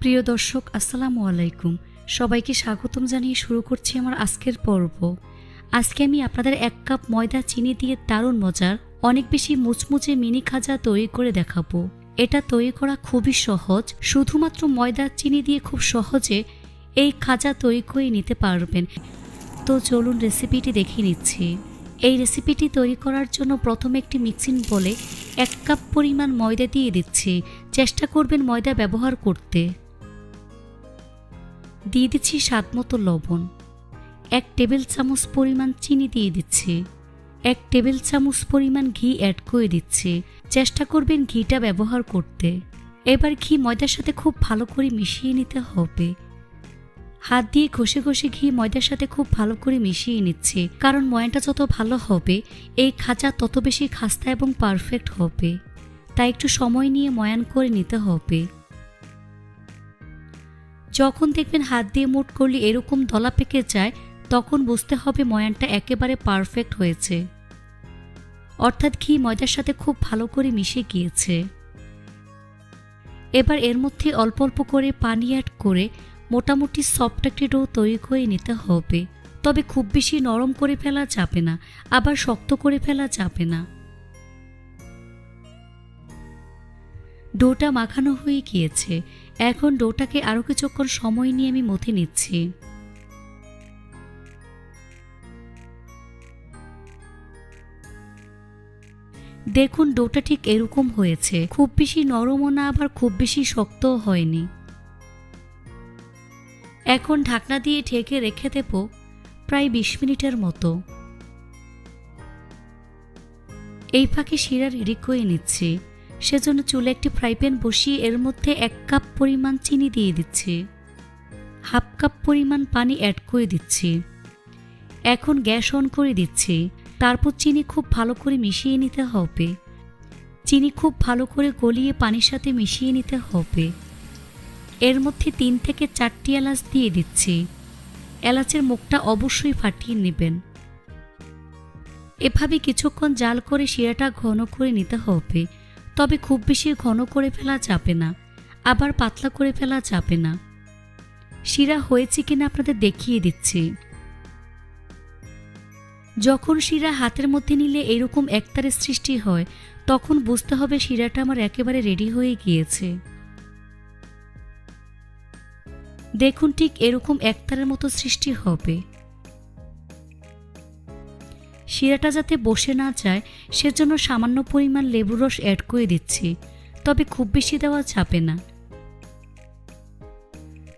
প্রিয় দর্শক, আসসালামু আলাইকুম। সবাইকে স্বাগতম জানিয়ে শুরু করছি আমার আজকের পর্ব। আজকে আমি আপনাদের এক কাপ ময়দা চিনি দিয়ে দারুণ মজার, অনেক বেশি মুচমুচে মিনি খাজা তৈরি করে দেখাবো। এটা তৈরি করা খুবই সহজ, শুধুমাত্র ময়দা চিনি দিয়ে খুব সহজে এই খাজা তৈরি করে নিতে পারবেন। তো চলুন রেসিপিটি দেখিয়ে নিচ্ছি। এই রেসিপিটি তৈরি করার জন্য প্রথমে একটি মিক্সিং বলে এক কাপ পরিমাণ ময়দা দিয়ে দিচ্ছি। চেষ্টা করবেন ময়দা ব্যবহার করতে। দিয়ে দিচ্ছি স্বাদ মতো লবণ। এক টেবিল চামচ পরিমাণ চিনি দিয়ে দিচ্ছি। এক টেবিল চামচ পরিমাণ ঘি অ্যাড করে দিচ্ছি। চেষ্টা করবেন ঘিটা ব্যবহার করতে। এবার ঘি ময়দার সাথে খুব ভালো করে মিশিয়ে নিতে হবে। হাত দিয়ে ঘষে ঘষে ঘি ময়দার সাথে খুব ভালো করে মিশিয়ে নিচ্ছে। কারণ ময়ানটা যত ভালো হবে, এই খাঁচা তত বেশি খাস্তা এবং পারফেক্ট হবে। তাই একটু সময় নিয়ে ময়ান করে নিতে হবে। যখন দেখবেন হাত দিয়ে মুট করলে এরকম দলা পেকে যায়, তখন বুঝতে হবে ময়ানটা একেবারে পারফেক্ট হয়েছে। অর্থাৎ ঘি ময়দার সাথে খুব ভালো করে মিশে গিয়েছে। এবার এর মধ্যে অল্প অল্প করে পানি অ্যাড করে মোটামুটি সফট একটি ডো তৈরি করে নিতে হবে। তবে খুব বেশি নরম করে ফেলা যাবে না, আবার শক্ত করে ফেলা যাবে না। ডোটা মাখানো হয়ে গিয়েছে। এখন ডোটাকে আরও কিছুক্ষণ সময় নিয়ে আমি মথে নিচ্ছি। দেখুন, ডোটা ঠিক এরকম হয়েছে। খুব বেশি নরমও না, আবার খুব বেশি শক্তও হয়নি। এখন ঢাকনা দিয়ে ঢেকে রেখে দেব প্রায় বিশ মিনিটের মতো। এই ফাঁকে শিরা রেডি করে নিচ্ছি সেজন্য চুলে একটি ফ্রাই প্যান বসিয়ে এর মধ্যে এক কাপ পরিমাণ চিনি দিয়ে দিচ্ছি। হাফ কাপ পরিমাণ পানি অ্যাড করে দিচ্ছি। এখন গ্যাস অন করে দিচ্ছি। তারপর চিনি খুব ভালো করে মিশিয়ে নিতে হবে। চিনি খুব ভালো করে গলিয়ে পানির সাথে মিশিয়ে নিতে হবে। এর মধ্যে তিন থেকে চারটি এলাচ দিয়ে দিচ্ছি। এলাচের মুখটা অবশ্যই ফাটিয়ে নেবেন। এভাবে কিছুক্ষণ জাল করে শিরাটা ঘন করে নিতে হবে। তবে খুব বেশি ঘন করে ফেলা যাবে না, আবার পাতলা করে ফেলা যাবে না। শিরা হয়েছে কিনা আপনাদের দেখিয়ে দিচ্ছি। যখন শিরা হাতের মধ্যে নিলে এরকম একতারের সৃষ্টি হয়, তখন বুঝতে হবে শিরাটা আমার একেবারে রেডি হয়ে গিয়েছে। দেখুন ঠিক এরকম একতারের মতো সৃষ্টি হবে। শিরাটা যাতে বসে না যায়, সেজন্য সামান্য পরিমাণ লেবুর রস অ্যাড করে দিচ্ছি। তবে খুব বেশি দেওয়া যাবে না।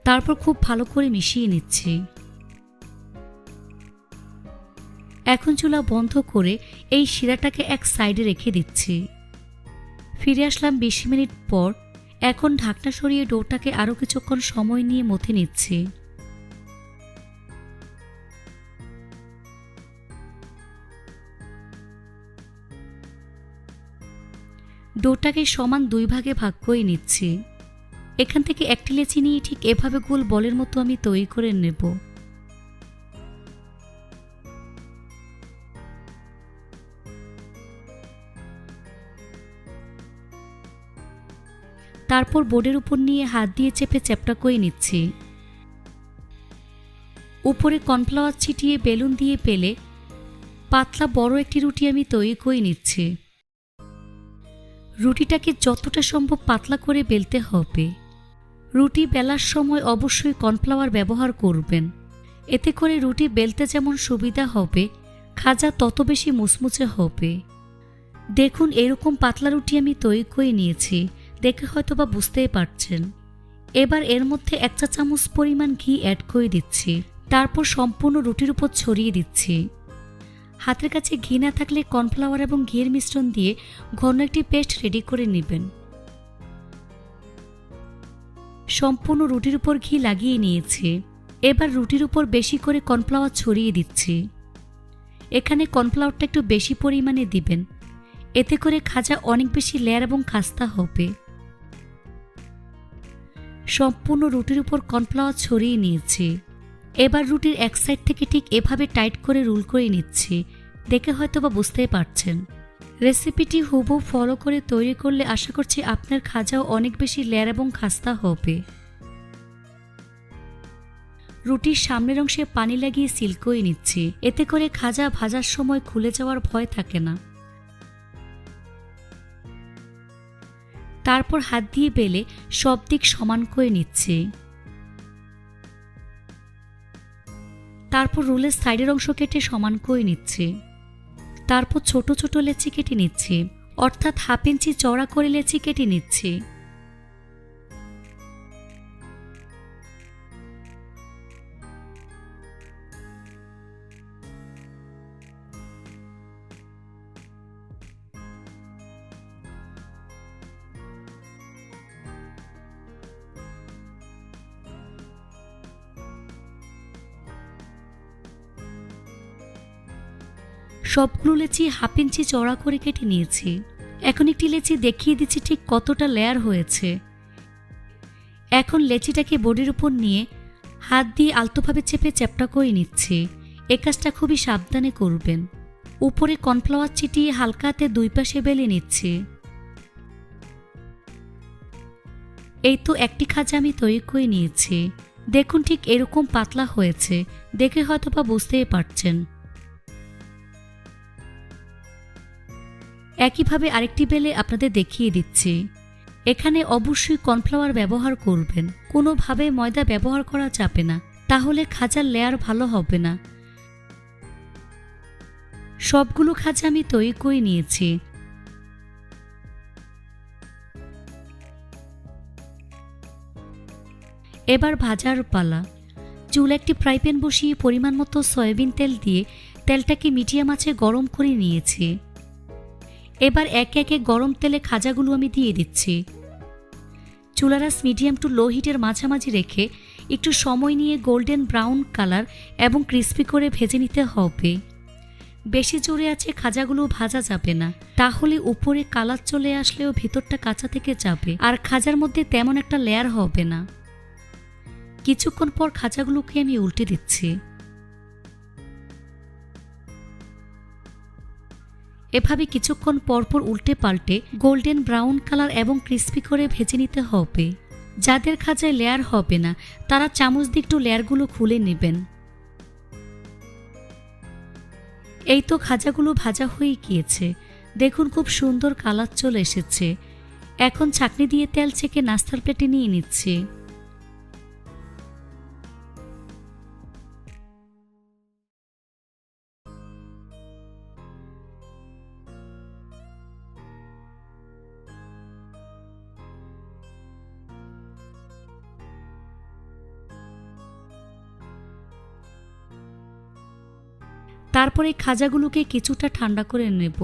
তারপর খুব ভালো করে মিশিয়ে নিচ্ছি। এখন চুলা বন্ধ করে এই শিরাটাকে এক সাইডে রেখে দিচ্ছি। ফিরে আসলাম বিশ মিনিট পর। এখন ঢাকনা সরিয়ে ডোটাকে আরও কিছুক্ষণ সময় নিয়ে মথে নিচ্ছি। ডোটাকে সমান দুই ভাগে ভাগ করে নিচ্ছি। এখান থেকে একটি লেচি নিয়ে ঠিক এভাবে গোল বলের মতো আমি তৈরি করে নেব। তারপর বোর্ডের উপর নিয়ে হাত দিয়ে চেপে চ্যাপটা করে নিচ্ছি। উপরে কর্নফ্লাওয়ার ছিটিয়ে বেলুন দিয়ে পেলে পাতলা বড় একটি রুটি আমি তৈরি করে নিচ্ছি। রুটিটাকে যতটা সম্ভব পাতলা করে বেলতে হবে। রুটি বেলার সময় অবশ্যই কর্নফ্লাওয়ার ব্যবহার করবেন। এতে করে রুটি বেলতে যেমন সুবিধা হবে, খাজা তত বেশি মুচমুচে হবে। দেখুন, এরকম পাতলা রুটি আমি তৈরি করে নিয়েছি, দেখে হয়তো বা বুঝতেই পারছেন। এবার এর মধ্যে এক চা চামচ পরিমাণ ঘি অ্যাড করে দিচ্ছি। তারপর সম্পূর্ণ রুটির উপর ছড়িয়ে দিচ্ছি। হাতের কাছে ঘি না থাকলে কর্নফ্লাওয়ার এবং ঘিয়ের মিশ্রণ দিয়ে ঘন একটি পেস্ট রেডি করে নেবেন। সম্পূর্ণ রুটির উপর ঘি লাগিয়ে নিয়েছি। এবার রুটির উপর বেশি করে কর্নফ্লাওয়ার ছড়িয়ে দিচ্ছি। এখানে কর্নফ্লাওয়ারটা একটু বেশি পরিমাণে দিবেন। এতে করে খাজা অনেক বেশি লেয়ার এবং খাস্তা হবে। সম্পূর্ণ রুটির উপর কর্নফ্লাওয়ার ছড়িয়ে নিয়েছি। এবার রুটির এক সাইড থেকে ঠিক এভাবে টাইট করে রুল করে নিচ্ছি। দেখে হয়তো বা বুঝতেই পারছেন। রেসিপিটি হুবহু ফলো করে তৈরি করলে আশা করছি আপনার খাজাও অনেক বেশি লেয়ার এবং খাস্তা হবে। রুটির সামনের অংশে পানি লাগিয়ে সিল করে নিচ্ছি। এতে করে খাজা ভাজার সময় খুলে যাওয়ার ভয় থাকে না। তারপর হাত দিয়ে বেলে সব দিক সমান করে নিচ্ছি। তারপর রুলের সাইডের অংশ কেটে সমান করে নিচ্ছে? তারপর ছোট ছোট লেচি কেটে নিচ্ছি। অর্থাৎ হাফ ইঞ্চি চড়া করে লেচি কেটে নিচ্ছি। সবগুলো লেচি হাফ ইঞ্চি চড়া করে কেটে নিয়েছি। এখন একটি লেচি দেখিয়ে দিচ্ছি ঠিক কতটা লেয়ার হয়েছে। এখন লেচিটাকে বডির উপর নিয়ে হাত দিয়ে আলতোভাবে চেপে চ্যাপটা করে নিচ্ছি। এ কাজটা খুবই সাবধানে করবেন। উপরে কর্নফ্লাওয়ার চিটিয়ে হালকা হাতে দুই পাশে বেলে নিচ্ছি। এই তো একটি খাজা আমি তৈরি করে নিয়েছি। দেখুন ঠিক এরকম পাতলা হয়েছে। দেখে হয়তোবা বুঝতেই পারছেন। একইভাবে আরেকটি বেলে আপনাদের দেখিয়ে দিচ্ছি। এখানে অবশ্যই কর্নফ্লাওয়ার ব্যবহার করবেন। কোনোভাবে ময়দা ব্যবহার করা যাবে না। তাহলে খাজার লেয়ার ভালো হবে না। সবগুলো খাজা আমি তৈরি করে নিয়েছি। এবার ভাজার পালা। চুল একটি ফ্রাই প্যান বসিয়ে পরিমাণ মতো সয়াবিন তেল দিয়ে তেলটাকে মিডিয়াম আঁচে গরম করে নিয়েছি। এবার একে একে গরম তেলে খাজাগুলো আমি দিয়ে দিচ্ছি। চুলারাস মিডিয়াম টু লো হিটের মাঝামাঝি রেখে একটু সময় নিয়ে গোল্ডেন ব্রাউন কালার এবং ক্রিস্পি করে ভেজে নিতে হবে। বেশি জোরে আছে খাজাগুলো ভাজা যাবে না। তাহলে উপরে কালার চলে আসলেও ভিতরটা কাঁচা থেকে যাবে। আর খাজার মধ্যে তেমন একটা লেয়ার হবে না। কিছুক্ষণ পর খাজাগুলোকে আমি উল্টে দিচ্ছি। এভাবে কিছুক্ষণ পরপর উল্টে পাল্টে গোল্ডেন ব্রাউন কালার এবং ক্রিস্পি করে ভেজে নিতে হবে। যাদের খাজায় লেয়ার হবে না, তারা চামচ দিয়ে একটু লেয়ারগুলো খুলে নেবেন। এই তো খাজাগুলো ভাজা হয়ে গিয়েছে। দেখুন খুব সুন্দর কালার চলে এসেছে। এখন ছাকনি দিয়ে তেল ছেঁকে নাস্তার প্লেটে নিয়ে নিচ্ছি। তারপরে খাজাগুলোকে কিছুটা ঠান্ডা করে নেব।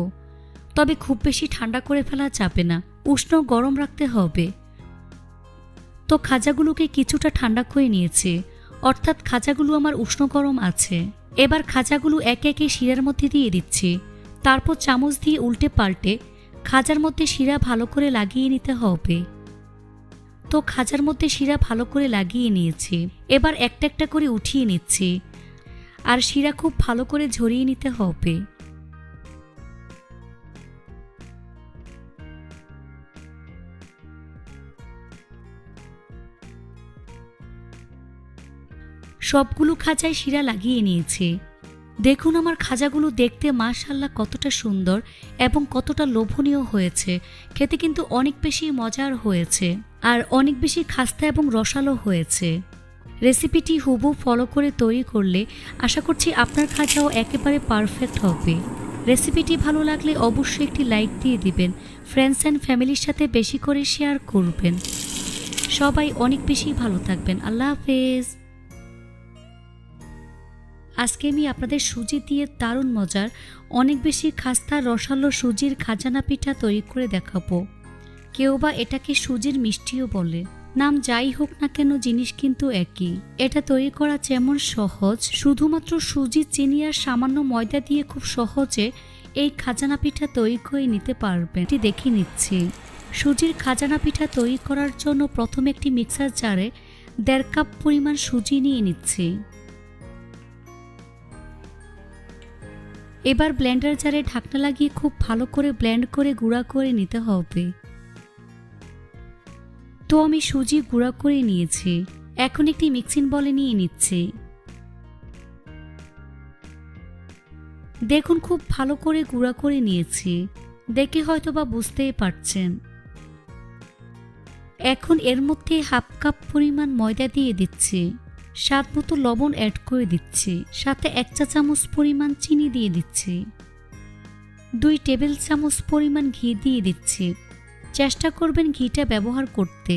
তবে খুব বেশি ঠান্ডা করে ফেলা যাবে না, উষ্ণ গরম রাখতে হবে। তো খাজাগুলোকে কিছুটা ঠান্ডা করে নিয়েছে, অর্থাৎ খাজাগুলো আমার উষ্ণ গরম আছে। এবার খাজাগুলো একে একে শিরার মধ্যে দিয়ে দিচ্ছি। তারপর চামচ দিয়ে উল্টে পাল্টে খাজার মধ্যে শিরা ভালো করে লাগিয়ে নিতে হবে। তো খাজার মধ্যে শিরা ভালো করে লাগিয়ে নিয়েছি। এবার একটা একটা করে উঠিয়ে নিচ্ছি। আর শিরা খুব ভালো করে ঝরিয়ে নিতে হবে। সবগুলো খাঁচায় শিরা লাগিয়ে নিয়েছে। দেখুন আমার খাজাগুলো দেখতে মাশাল্লাহ কতটা সুন্দর এবং কতটা লোভনীয় হয়েছে। খেতে কিন্তু অনেক বেশি মজার হয়েছে আর অনেক বেশি খাস্তা এবং রসালো হয়েছে। রেসিপিটি হুবু ফলো করে তৈরি করলে আশা করছি আপনার খাজাও একেবারে পারফেক্ট হবে। রেসিপিটি ভালো লাগলে অবশ্যই একটি লাইক দিয়ে দিবেন ফ্রেন্ডস অ্যান্ড ফ্যামিলির সাথে বেশি করে শেয়ার করবেন। সবাই অনেক বেশি ভালো থাকবেন, আল্লাহ হাফেজ। আজকে আমি আপনাদের সুজি দিয়ে দারুণ মজার, অনেক বেশি খাস্তা রসালো সুজির খাজানা পিঠা তৈরি করে দেখাবো। কেউ বা এটাকে সুজির মিষ্টিও বলে। নাম যাই হোক না কেন জিনিস কিন্তু একই। এটা তৈরি করা যেমন সহজ, শুধুমাত্র সুজি, চিনি আর সামান্য ময়দা দিয়ে খুব সহজে এই খাজানা পিঠা তৈরি করে নিতে পারবেন। এটি দেখে নিচ্ছি। সুজির খাজানা পিঠা তৈরি করার জন্য প্রথমে একটি মিক্সার জারে দেড় কাপ পরিমাণ সুজি নিয়ে নিচ্ছি। এবার ব্লেন্ডার জারে ঢাকনা লাগিয়ে খুব ভালো করে ব্লেন্ড করে গুঁড়া করে নিতে হবে। তো আমি সুজি গুঁড়া করে নিয়েছি। এখন একটি মিক্সিং বলে নিয়ে নিচ্ছি। দেখুন, খুব ভালো করে গুঁড়া করে নিয়েছি। দেখে হয়তো বা বুঝতেই পারছেন। এখন এর মধ্যে হাফ কাপ পরিমাণ ময়দা দিয়ে দিচ্ছি। স্বাদ মতো লবণ অ্যাড করে দিচ্ছি। সাথে এক চা চামচ পরিমাণ চিনি দিয়ে দিচ্ছি। দুই টেবিল চামচ পরিমাণ ঘি দিয়ে দিচ্ছি। চেষ্টা করবেন ঘিটা ব্যবহার করতে।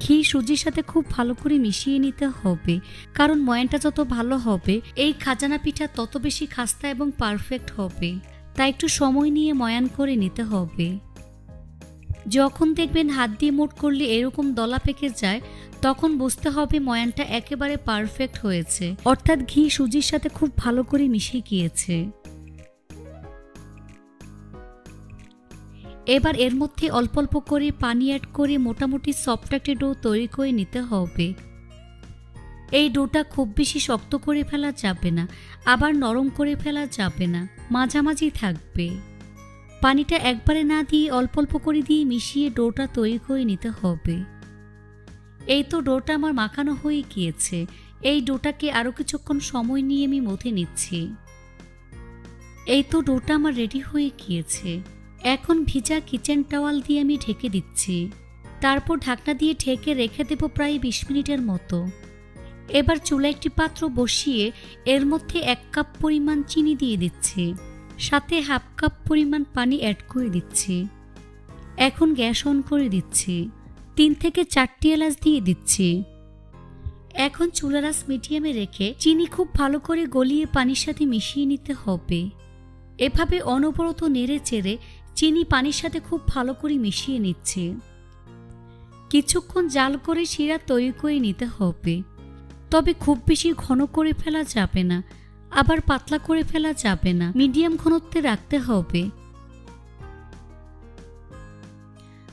ঘি সুজির সাথে খুব ভালো করে মিশিয়ে নিতে হবে। কারণ ময়ানটা যত ভালো হবে, এই খাজানা পিঠা তত বেশি খাস্তা এবং পারফেক্ট হবে। তাই একটু সময় নিয়ে ময়ান করে নিতে হবে। যখন দেখবেন হাত দিয়ে মোট করলে এরকম দলা পেকে যায়, তখন বুঝতে হবে ময়ানটা একেবারে পারফেক্ট হয়েছে। অর্থাৎ ঘি সুজির সাথে খুব ভালো করে মিশে গিয়েছে। এবার এর মধ্যে অল্প অল্প করে পানি অ্যাড করে মোটামুটি সফট একটা ডো তৈরি করে নিতে হবে। এই ডোটা খুব বেশি শক্ত করে ফেলা যাবে না, আবার নরম করে ফেলা যাবে না, মাঝামাঝি থাকবে। পানিটা একবারে না দিয়ে অল্প অল্প করে দিয়ে মিশিয়ে ডোটা তৈরি করে নিতে হবে। এই তো ডোটা আমার মাখানো হয়ে গিয়েছে, এই ডোটাকে আরও কিছুক্ষণ সময় নিয়ে আমি মথে নিচ্ছি। এই তো ডোটা আমার রেডি হয়ে গিয়েছে। এখন ভিজা কিচেন টাওয়াল দিয়ে আমি ঢেকে দিচ্ছি। তারপর ঢাকনা দিয়ে ঢেকে রেখে দেব প্রায় বিশ মিনিটের মতো। এবার চুলা একটি পাত্র বসিয়ে এর মধ্যে এক কাপ পরিমাণ চিনি দিয়ে দিচ্ছি। সাথে হাফ কাপ পরিমাণ পানি অ্যাড করে দিচ্ছি। এখন গ্যাস অন করে দিচ্ছি। তিন থেকে চারটি এলাচ দিয়ে দিচ্ছি। এখন চুলারাস মিডিয়ামে রেখে চিনি খুব ভালো করে গলিয়ে পানির সাথে মিশিয়ে নিতে হবে। এভাবে অনবরত নেড়ে চেড়ে চিনি পানির সাথে খুব ভালো করে মিশিয়ে নিচ্ছে। কিছুক্ষণ জাল করে শিরা তৈরি করে নিতে হবে। তবে খুব বেশি ঘন করে ফেলা যাবে না, আবার পাতলা করে ফেলা যাবে না। মিডিয়াম ঘনত্বে রাখতে হবে।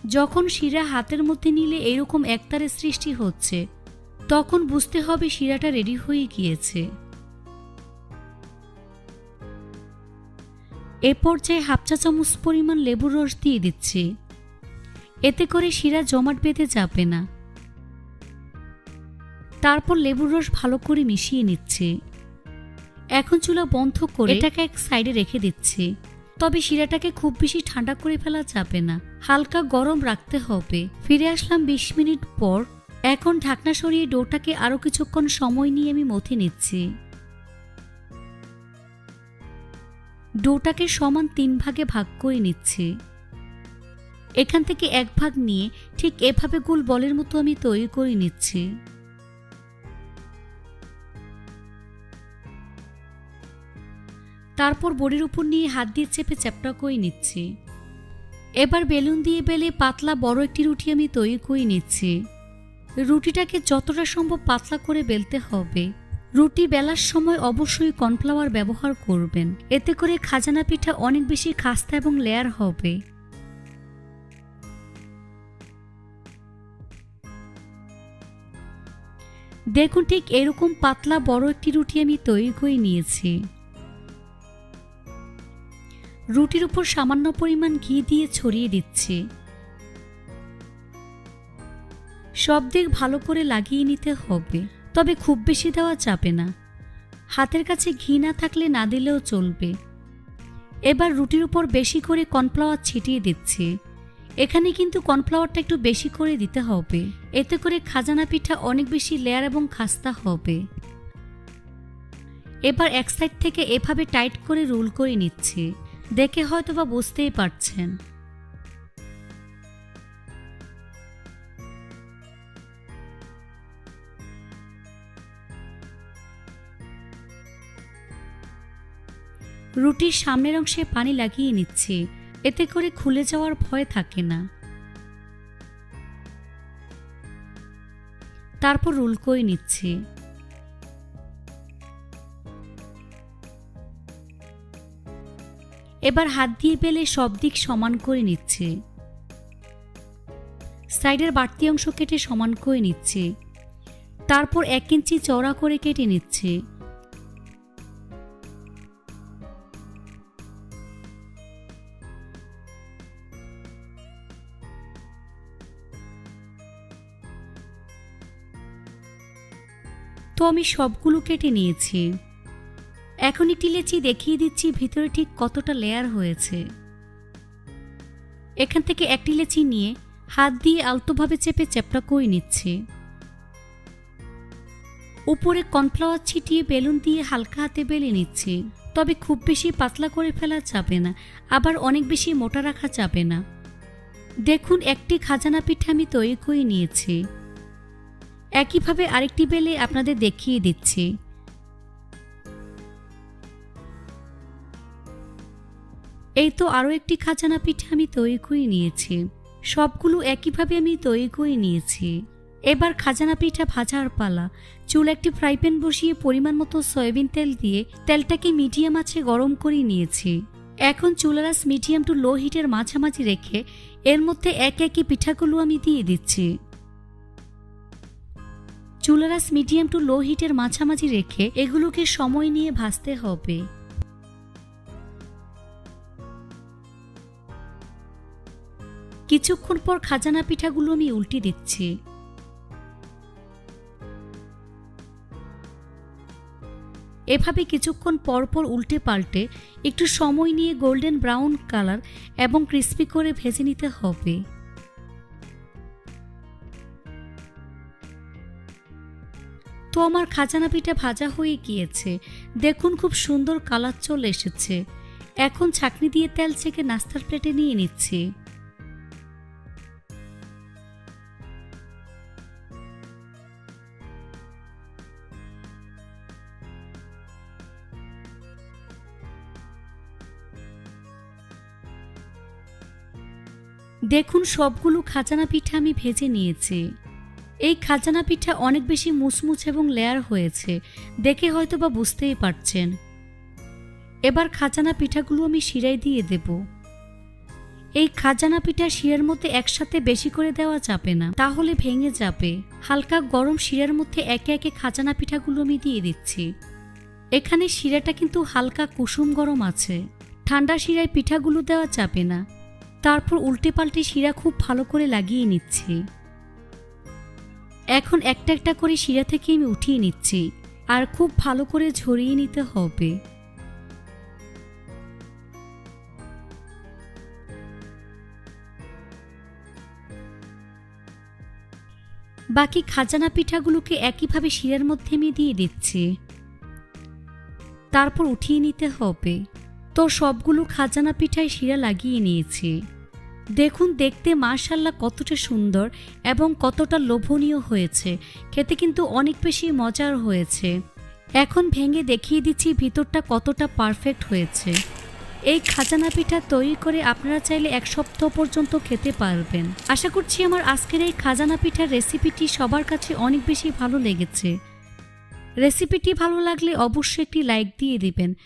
যখন শিরা হাতের মধ্যে নিলে এরকম একতারের সৃষ্টি হচ্ছে, তখন বুঝতে হবে শিরাটা রেডি হয়ে গিয়েছে। এ পর্যায়ে হাফ চা চামচ পরিমাণ লেবুর রস দিয়ে দিচ্ছি। এতে করে শিরা জমাট বেঁধে যাবে না। তারপর লেবুর রস ভালো করে মিশিয়ে নিচ্ছে। এখন চুলা বন্ধ করে এটাকে এক সাইডে রেখে দিচ্ছি। তবে শিরাটাকে খুব বেশি ঠান্ডা করে ফেলা যাবে না। হালকা গরম রাখতে হবে। ফিরে আসলাম বিশ মিনিট পর। এখন ঢাকনা সরিয়ে ডোটাকে আরও কিছুক্ষণ সময় নিয়ে আমি মথে নিচ্ছি। ডোটাকে সমান তিন ভাগে ভাগ করে নিচ্ছি। এখান থেকে এক ভাগ নিয়ে ঠিক এভাবে গোল বলের মতো আমি তৈরি করে নিচ্ছি। তারপর বড়ির উপর নিয়ে হাত দিয়ে চেপে চ্যাপটা করে নিচ্ছি। এবার বেলুন দিয়ে বেলে পাতলা বড় একটি রুটি আমি তৈরি করে নিচ্ছি। রুটিটাকে যতটা সম্ভব পাতলা করে বেলতে হবে। রুটি বেলার সময় অবশ্যই কর্নফ্লাওয়ার ব্যবহার করবেন। এতে করে খাজানা পিঠা অনেক বেশি খাস্তা এবং লেয়ার হবে। দেখুন ঠিক এরকম পাতলা বড় একটি রুটি আমি তৈরি করে নিয়েছি। রুটির উপর সামান্য পরিমাণ ঘি দিয়ে ছড়িয়ে দিচ্ছি। সব দিক ভালো করে লাগিয়ে নিতে হবে। তবে খুব বেশি দেওয়া যাবে না। হাতের কাছে ঘি না থাকলে না দিলেও চলবে। এবার রুটির উপর বেশি করে কর্নফ্লাওয়ার ছিটিয়ে দিচ্ছি। এখানে কিন্তু কর্নফ্লাওয়ারটা একটু বেশি করে দিতে হবে। এতে করে খাজানা পিঠা অনেক বেশি লেয়ার এবং খাস্তা হবে। এবার এক সাইড থেকে এভাবে টাইট করে রোল করে নিচ্ছি। দেখে হয়তো বা বুঝতেই পারছেন। রুটির সামনের অংশে পানি লাগিয়ে নিচ্ছি। এতে করে খুলে যাওয়ার ভয় থাকে না। তারপর রোল করে নিচ্ছি। এবার হাত দিয়ে পেলে সব দিক সমান করে নিচ্ছে। সাইডের বাড়তি অংশ কেটে সমান করে নিচ্ছে। তারপর এক ইঞ্চি চওড়া করে কেটে নিচ্ছে। তো আমি সবগুলো কেটে নিয়েছি। এখন একটি লেচি দেখিয়ে দিচ্ছি ভিতরে ঠিক কতটা লেয়ার হয়েছে। এখান থেকে একটি লেচি নিয়ে হাত দিয়ে আলতোভাবে চেপে চ্যাপটা করে নিচ্ছে। উপরে কর্নফ্লাওয়ার ছিটিয়ে বেলুন দিয়ে হালকা হাতে বেলে নিচ্ছে। তবে খুব বেশি পাতলা করে ফেলা যাবে না, আবার অনেক বেশি মোটা রাখা যাবে না। দেখুন, একটি খাজানা পিঠে আমি তৈরি করে নিয়েছি। একইভাবে আরেকটি বেলে আপনাদের দেখিয়ে দিচ্ছি। এই তো আরও একটি খাজানা পিঠে আমি তৈরি করে নিয়েছি। সবগুলো একইভাবে আমি তৈরি করে নিয়েছি। এবার খাজানা পিঠা ভাজার পালা। চুল একটি ফ্রাই প্যান বসিয়ে পরিমাণ মতো সয়াবিন তেল দিয়ে তেলটাকে মিডিয়াম আছে গরম করে নিয়েছি। এখন চুলারাস মিডিয়াম টু লো হিটের মাঝামাঝি রেখে এর মধ্যে এক একই পিঠাগুলো আমি দিয়ে দিচ্ছি। চুলারাস মিডিয়াম টু লো হিটের মাঝামাঝি রেখে এগুলোকে সময় নিয়ে ভাজতে হবে। কিছুক্ষণ পর খাজানা পিঠাগুলো আমি উল্টে দিচ্ছি। এভাবে কিছুক্ষণ পরপর উল্টে পাল্টে একটু সময় নিয়ে গোল্ডেন ব্রাউন কালার এবং ক্রিস্পি করে ভেজে নিতে হবে। তো আমার খাজানা পিঠা ভাজা হয়ে গিয়েছে। দেখুন খুব সুন্দর কালার চলে এসেছে। এখন ছাকনি দিয়ে তেল ছেঁকে নাস্তার প্লেটে নিয়ে নিচ্ছি। দেখুন সবগুলো খাজানা পিঠা আমি ভেজে নিয়েছি। এই খাজানা পিঠা অনেক বেশি মুচমুচ এবং লেয়ার হয়েছে। দেখে হয়তো বা বুঝতেই পারছেন। এবার খাজানা পিঠাগুলো আমি শিরায় দিয়ে দেব। এই খাজানা পিঠা শিরার মধ্যে একসাথে বেশি করে দেওয়া যাবে না, তাহলে ভেঙে যাবে। হালকা গরম শিরার মধ্যে একে একে খাজানা পিঠাগুলো আমি দিয়ে দিচ্ছি। এখানে শিরাটা কিন্তু হালকা কুসুম গরম আছে। ঠান্ডা শিরায় পিঠাগুলো দেওয়া যাবে না। তারপর উল্টে পাল্টে শিরা খুব ভালো করে লাগিয়ে নিচ্ছি। এখন একটা একটা করে শিরা থেকে আমি উঠিয়ে নিচ্ছি, আর খুব ভালো করে ঝরিয়ে নিতে হবে। বাকি খাজানা পিঠাগুলোকে একইভাবে শিরার মধ্যে আমি দিয়ে দিচ্ছি। তারপর উঠিয়ে নিতে হবে। তো সবগুলো খাজানা পিঠায় শিরা লাগিয়ে নিয়েছি। দেখুন, দেখতে মাশাল্লাহ কতটা সুন্দর এবং কতটা লোভনীয় হয়েছে। খেতে কিন্তু অনেক বেশি মজার হয়েছে। এখন ভেঙে দেখিয়ে দিচ্ছি ভিতরটা কতটা পারফেক্ট হয়েছে। এই খাজানা পিঠা তৈরি করে আপনারা চাইলে এক সপ্তাহ পর্যন্ত খেতে পারবেন। আশা করছি আমার আজকের এই খাজানা পিঠার রেসিপিটি সবার কাছে অনেক বেশি ভালো লেগেছে। রেসিপিটি ভালো লাগলে অবশ্যই একটি লাইক দিয়ে দিবেন।